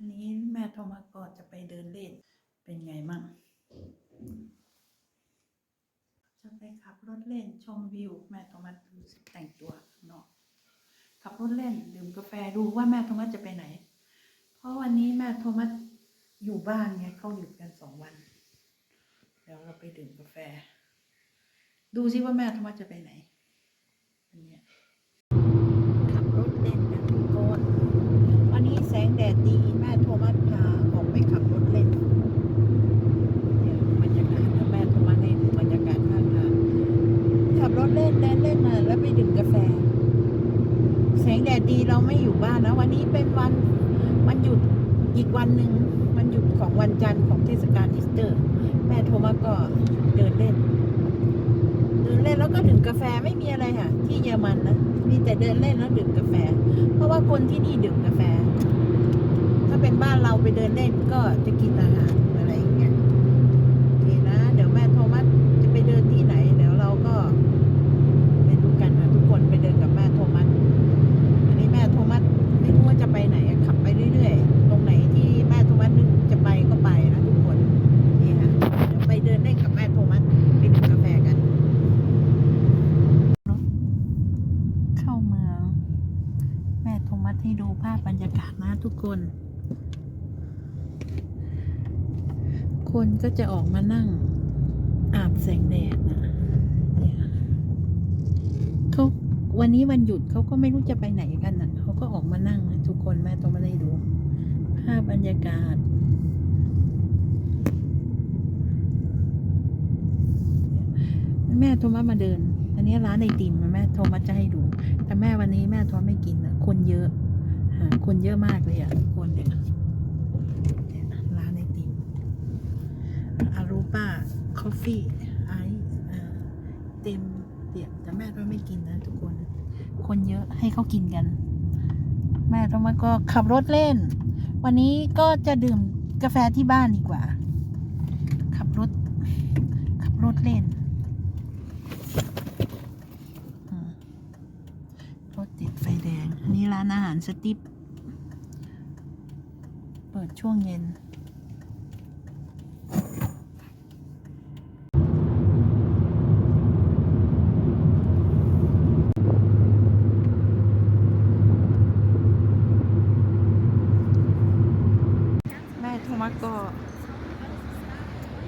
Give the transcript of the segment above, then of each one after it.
อันนี้แม่โทรมาก่อนจะไปเดินเล่น เป็นไงมั่งจะไปขับรถเล่นชมวิว แม่โทรมาดูสิแต่งตัวข้างนอกขับรถเล่นดื่มกาแฟดูว่าแม่โทรมาจะไปไหน เพราะวันนี้แม่โทรมาอยู่บ้านไงเขาหยุดกันสองวันเดี๋ยวเราไปดื่มกาแฟ ดูซิว่าแม่โทรมาจะไปไหนเนี้ยขับรถเล่นกันทุกคนวันนี้ แดดดีแม่โทรมาพาออกไปขับรถเล่นบรรยากาศแม่โทรมาให้ดูบรรยากาศข้างทางขับรถเล่นเดินเล่นมาแล้วไปดื่มกาแฟ แสงแดดดีเราไม่อยู่บ้านนะ วันนี้เป็นวันวันหยุดอีกวันหนึ่งวันหยุดของวันจันทร์ของเทศกาลอีสเตอร์ แม่โทรมาก็เดินเล่นเดินเล่นแล้วก็ดื่มกาแฟไม่มีอะไรค่ะ ที่เยอรมันนะมีแต่เดินเล่นแล้วดื่มกาแฟ เพราะว่าคนที่นี่ดื่มกาแฟ บ้านเราไปเดินเล่นก็จะกินอาหารอะไรอย่างเงี้ยโอเคนะ เดี๋ยวแม่โทรมาจะไปเดินที่ไหน เดี๋ยวเราก็ไปดูกันนะทุกคนไปเดินกับแม่โทมัสอันนี้แม่โทมัสไม่รู้ว่าจะไปไหนขับไปเรื่อยๆ ตรงไหนที่แม่โทมัสนึกจะไปก็ไปนะทุกคนนี่ค่ะเดี๋ยวไปเดินเล่นกับแม่โทมัสไปดื่มกาแฟกันเข้าเมืองแม่โทมัสให้ดูภาพบรรยากาศนะทุกคน คนก็จะออกมานั่ง อาบแสงแดดนะเขาวันนี้วันหยุดเขาก็ไม่รู้จะไปไหนกันนะเขาก็ออกมานั่งนะทุกคนแม่ต้องมาได้ดู ภาพบรรยากาศแม่โทรมามาเดิน อันนี้ร้านไอติมแม่โทรมาจะให้ดู แต่แม่วันนี้แม่โทรไม่กินนะคนเยอะหาคนเยอะมากเลยอะคนเนี่ยร้านไอติมอารูป้าค อฟฟี่ไอเต็มเตียมแต่แม่โทรไม่กินนะทุกคน คนเยอะให้เขากินกัน แม่โทรมาก็ขับรถเล่น วันนี้ก็จะดื่มกาแฟที่บ้านดีกว่า ขับรถ ขับรถเล่นรถติดไฟแดง อันนี้ร้านอาหารสติป เปิดช่วงเย็น โทมัสก็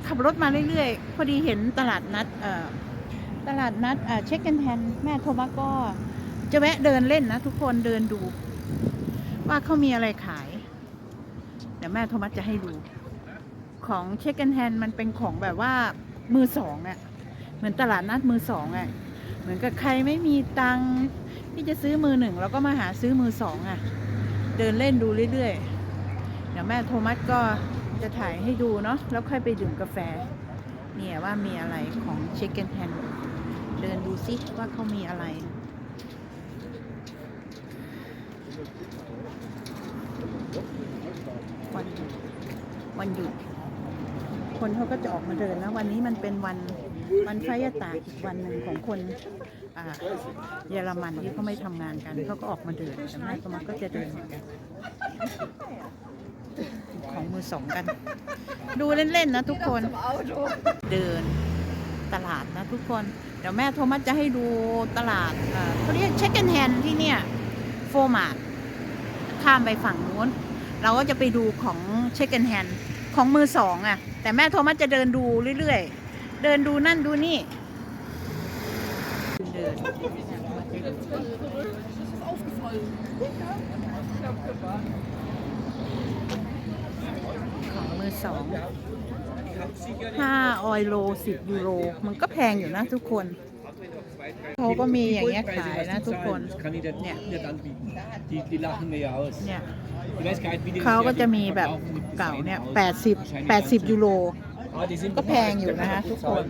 ขับรถมาเรื่อยๆ พอดีเห็นตลาดนัดเอตลาดนัดเช็คกันแทนแม่โทมัสก็ จะแวะเดินเล่นนะทุกคนเดินดู ว่าเขามีอะไรขาย เดี๋ยวแม่โทมัสจะให้ดู ของเช็คกันแทนมันเป็นของแบบว่ามือสองอะ่ะเหมือนตลาดนัดมือสองอะ่ะเหมือนกับใครไม่มีตังที่จะซื้อมือหนึ่งแล้วก็มาหาซื้อมือสองอะ เดินเล่นดูเรื่อยๆ ดี๋ยวแม่โทมัสก็จะถ่ายให้ดูเนาะแล้วค่อยไปดื่มกาแฟ เนี่ยว่ามีอะไรของเช็คกันแทนเดินดูซิว่าเขามีอะไร วันหยุดวันหยุด คนเขาก็จะออกมาเดินนะวันนี้มันเป็นวันวันพระยตากอีกวันหนึ่งของคนเยอรมันที่เขาไม่ทำงานกันเขาก็ออกมาเดินแต่แม่ก็มาก็จะเดินเหมือนกัน ของมือสองกัน ดูเล่นๆนะทุกคน เดินตลาดนะทุกคน เดี๋ยวแม่โทมัสจะให้ดูตลาดเขาเรียกเช็ค n นแฮนที่เนี่ยโฟมาร์ข้ามไปฝั่งนู้น เราก็จะไปดูของเช็ค n นแฮนของมือสองอะ่ะ แต่แม่โทมัสจะเดินดูเรื่อยๆ เดินดูนั่นดูนี่ เดิน สองห้าออยโลสิบยูโร มันก็แพงอยู่นะทุกคนเขาก็มีอย่างเงี้ยขายนะทุกคนเนี่ยเนี่ยเขาก็จะมีแบบเก่าเนี่ยแปดสิบแปดสิบยูโรก็แพงอยู่นะคะทุกคน